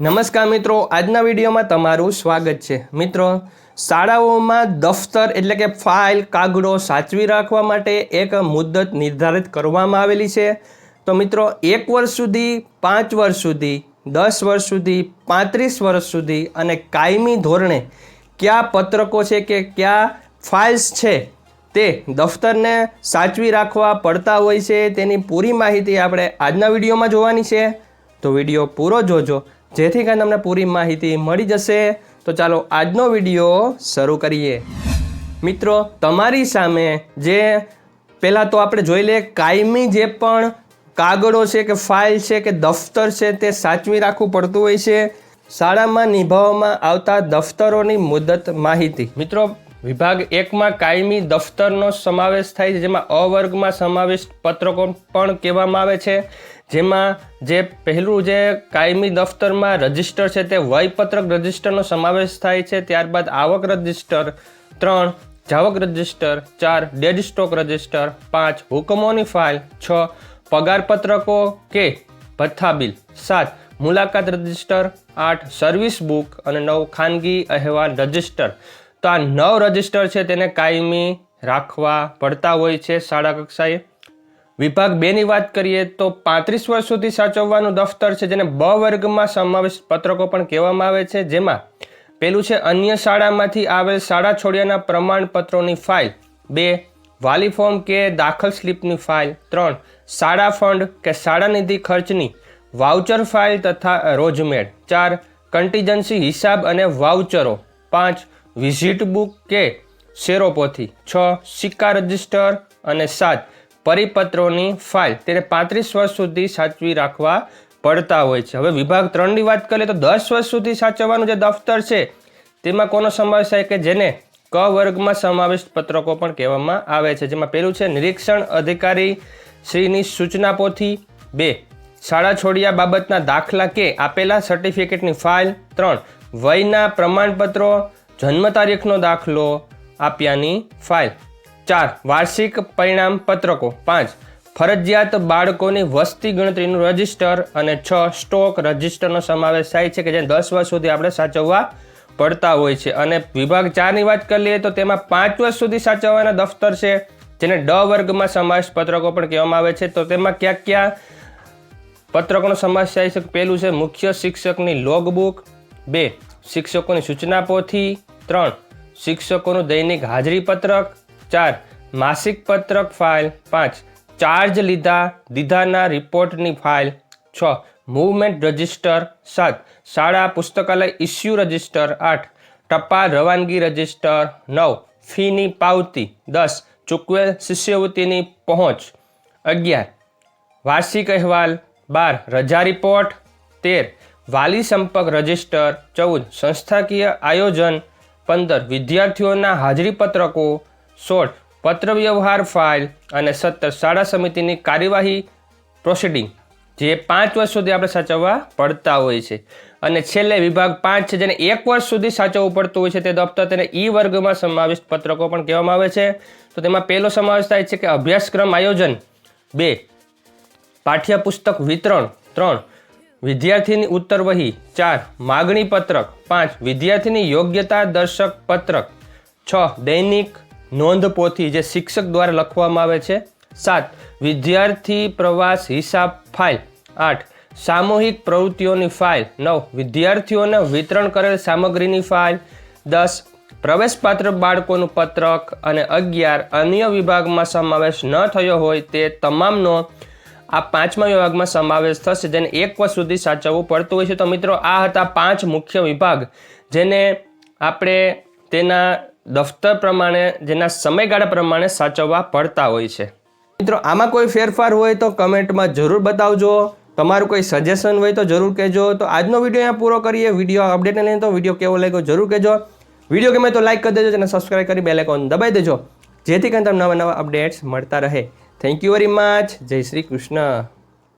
નમસ્કાર મિત્રો, આજના વિડીયોમાં તમારું સ્વાગત છે. મિત્રો, શાળાઓમાં દફતર એટલે કે ફાઇલ કાગળો સાચવી રાખવા માટે એક મુદ્દત નિર્ધારિત કરવામાં આવેલી છે. તો મિત્રો, એક વર્ષ સુધી, પાંચ વર્ષ સુધી, દસ વર્ષ સુધી, પાંત્રીસ વર્ષ સુધી અને કાયમી ધોરણે કયા પત્રકો છે કે કયા ફાઇલ્સ છે તે દફતરને સાચવી રાખવા પડતા હોય છે તેની પૂરી માહિતી આપણે આજના વિડીયોમાં જોવાની છે. તો વીડિયો પૂરો જોજો. જેથી કરીને તમને પૂરી માહિતી મળી જશે. તો ચાલો આજનો વીડિયો શરૂ કરીએ. મિત્રો, તમારી સામે જે પહેલાં તો આપણે જોઈ લઈએ, કાયમી જે પણ કાગળો છે કે ફાઇલ છે કે દફતર છે તે સાચવી રાખવું પડતું હોય છે. શાળામાં નિભાવવામાં આવતા દફતરોની મુદત માહિતી. મિત્રો, વિભાગ એકમાં કાયમી દફતરનો સમાવેશ થાય છે, જેમાં અવર્ગમાં વર્ગમાં સમાવિષ્ટ પત્રકો પણ કહેવામાં આવે છે. જેમાં જે પહેલું જે કાયમી દફતરમાં રજિસ્ટર છે તે વયપત્રક રજિસ્ટરનો સમાવેશ થાય છે, ત્યારબાદ આવક રજિસ્ટર, ત્રણ, જાવક રજિસ્ટર, ચાર ડેડ સ્ટોક રજિસ્ટર, પાંચ, હુકમોની ફાઇલ છ, પગારપત્રકો કે ભથ્થા બિલ, સાત, મુલાકાત રજિસ્ટર, આઠ સર્વિસ બુક અને નવ, ખાનગી અહેવાલ રજિસ્ટર. તો આ નવ રજિસ્ટર છે તેને કાયમી રાખવા પડતા હોય છે શાળા કક્ષાએ. વિભાગ બેની વાત કરીએ તો પાંત્રીસ વર્ષ સુધી સાચવવાનું દફતર છે જેને બ વર્ગમાં સમાવેશ પત્રકો પણ કહેવામાં આવે છે. જેમાં પેલું છે, અન્ય શાળામાંથી આવેલ શાળા છોડ્યાના પ્રમાણપત્રોની ફાઇલ. બે, વાલી ફોર્મ કે દાખલ સ્લીપની ફાઇલ. ત્રણ, શાળા ફંડ કે શાળા નિધિ ખર્ચની વાઉચર ફાઇલ તથા રોજમેડ ચાર, કન્ટીજન્સી હિસાબ અને વાઉચરો. પાંચ, વિઝિટ બુક કે શેરોપોથી. છ, સિક્કા રજિસ્ટર અને સાત પરિપત્રોની ફાઇલ તેને પાંત્રીસ વર્ષ સુધી સાચવી રાખવા પડતા હોય છે. હવે વિભાગ ત્રણની વાત કરીએ તો દસ વર્ષ સુધી સાચવવાનું જે દફતર છે, તેમાં કોનો સમાવેશ થાય કે જેને ક વર્ગમાં સમાવિષ્ટ પત્રકો પણ કહેવામાં આવે છે. જેમાં પહેલું છે, નિરીક્ષણ અધિકારી શ્રીની સૂચના પોથી. બે, શાળા છોડ્યા બાબતના દાખલા કે આપેલા સર્ટિફિકેટની ફાઇલ ત્રણ, વયના પ્રમાણપત્રો જન્મ તારીખનો દાખલો આપ્યાની ફાઇલ ચાર, વાર્ષિક પરિણામ પત્રકો પાંચ, ફરજિયાત બાળકોની વસ્તી ગણતરીનું રજિસ્ટર. અને છ, સ્ટોક રજિસ્ટરનો સમાવેશ થાય છે કે જે દસ વર્ષ સુધી આપણે સાચવવા પડતા હોય છે. અને વિભાગ ચારની વાત કરી લઈએ તો તેમાં પાંચ વર્ષ સુધી સાચવવાના દફતર છે, જેને ડ વર્ગમાં સમાવેશ પત્રકો પણ કહેવામાં આવે છે. તો તેમાં ક્યાં ક્યાં પત્રકોનો સમાવેશ થાય છે? પહેલું છે, મુખ્ય શિક્ષકની લોગબુક બે, શિક્ષકોની સૂચના પોથી. ત્રણ, શિક્ષકોનું દૈનિક હાજરી પત્રક ચાર. માસિક પત્રક ફાઇલ પાંચ. ચાર્જ લીધા દીધાના રિપોર્ટની ફાઇલ છ. મૂવમેન્ટ રજિસ્ટર સાત. શાળા પુસ્તકાલય ઇસ્યુ રજિસ્ટર આઠ. ટપાલ રવાનગી રજિસ્ટર નવ. ફીની પાવતી દસ. ચૂકવેલ શિષ્યવૃત્તિની પહોંચ અગિયાર. વાર્ષિક અહેવાલ બાર. રજા રિપોર્ટ તેર. વાલી સંપર્ક રજિસ્ટર ચૌદ. સંસ્થાકીય આયોજન પંદર. વિદ્યાર્થીઓના હાજરી પત્રકો સોળ, પત્રવ્યવહાર ફાઇલ અને સત્તર, શાળા સમિતિની કાર્યવાહી પ્રોસિડિંગ, જે પાંચ વર્ષ સુધી આપણે સાચવવા પડતા હોય છે. અને છેલ્લે વિભાગ પાંચ છે, જેને એક વર્ષ સુધી સાચવવું પડતું હોય છે, તે દફતર તેને ઈ વર્ગમાં સમાવિષ્ટ પત્રકો પણ કહેવામાં આવે છે. તો તેમાં પહેલો સમાવેશ થાય છે કે અભ્યાસક્રમ આયોજન. બે, પાઠ્યપુસ્તક વિતરણ. ત્રણ, વિદ્યાર્થીની ઉત્તર વહી. ચાર, માગણી પત્રક. પાંચ, વિદ્યાર્થીની યોગ્યતા દર્શક પત્રક. છ, દૈનિક નોંધ પોથી જે શિક્ષક દ્વારા લખવામાં આવે છે, સાત, વિદ્યાર્થી પ્રવાસ હિસાબ ફાઇલ, આઠ, સામૂહિક પ્રવૃત્તિઓની ફાઇલ, નવ, વિદ્યાર્થીઓને વિતરણ કરેલ સામગ્રીની ફાઇલ, દસ, પ્રવેશપાત્ર બાળકોનું પત્રક અને અગિયાર, અન્ય વિભાગમાં સમાવેશ ન થયો હોય તે તમામનો આ પાંચમા વિભાગમાં સમાવેશ થશે, જેને એક વર્ષ સુધી સાચવવું પડતું હોય છે. તો મિત્રો, આ હતા પાંચ મુખ્ય વિભાગ, જેને આપણે તેના દફતર પ્રમાણે, જેના સમયગાળા પ્રમાણે સાચવવા પડતા હોય છે. મિત્રો, આમાં કોઈ ફેરફાર હોય તો કમેન્ટમાં જરૂર બતાવજો. તમારું કોઈ સજેશન હોય તો જરૂર કહેજો. તો આજનો વીડિયો અહીંયા પૂરો કરીએ. વીડિયો અપડેટ લઈને તો વીડિયો કેવો લાગ્યો જરૂર કહેજો. વીડિયો ગમે તો લાઈક કરી દેજો અને સબસ્ક્રાઈબ કરી બેલેકોન દબાઈ દેજો. જેથી કરીને તમને નવા નવા અપડેટ્સ મળતા રહે. થેન્ક યુ વેરી મચ જય શ્રી કૃષ્ણ.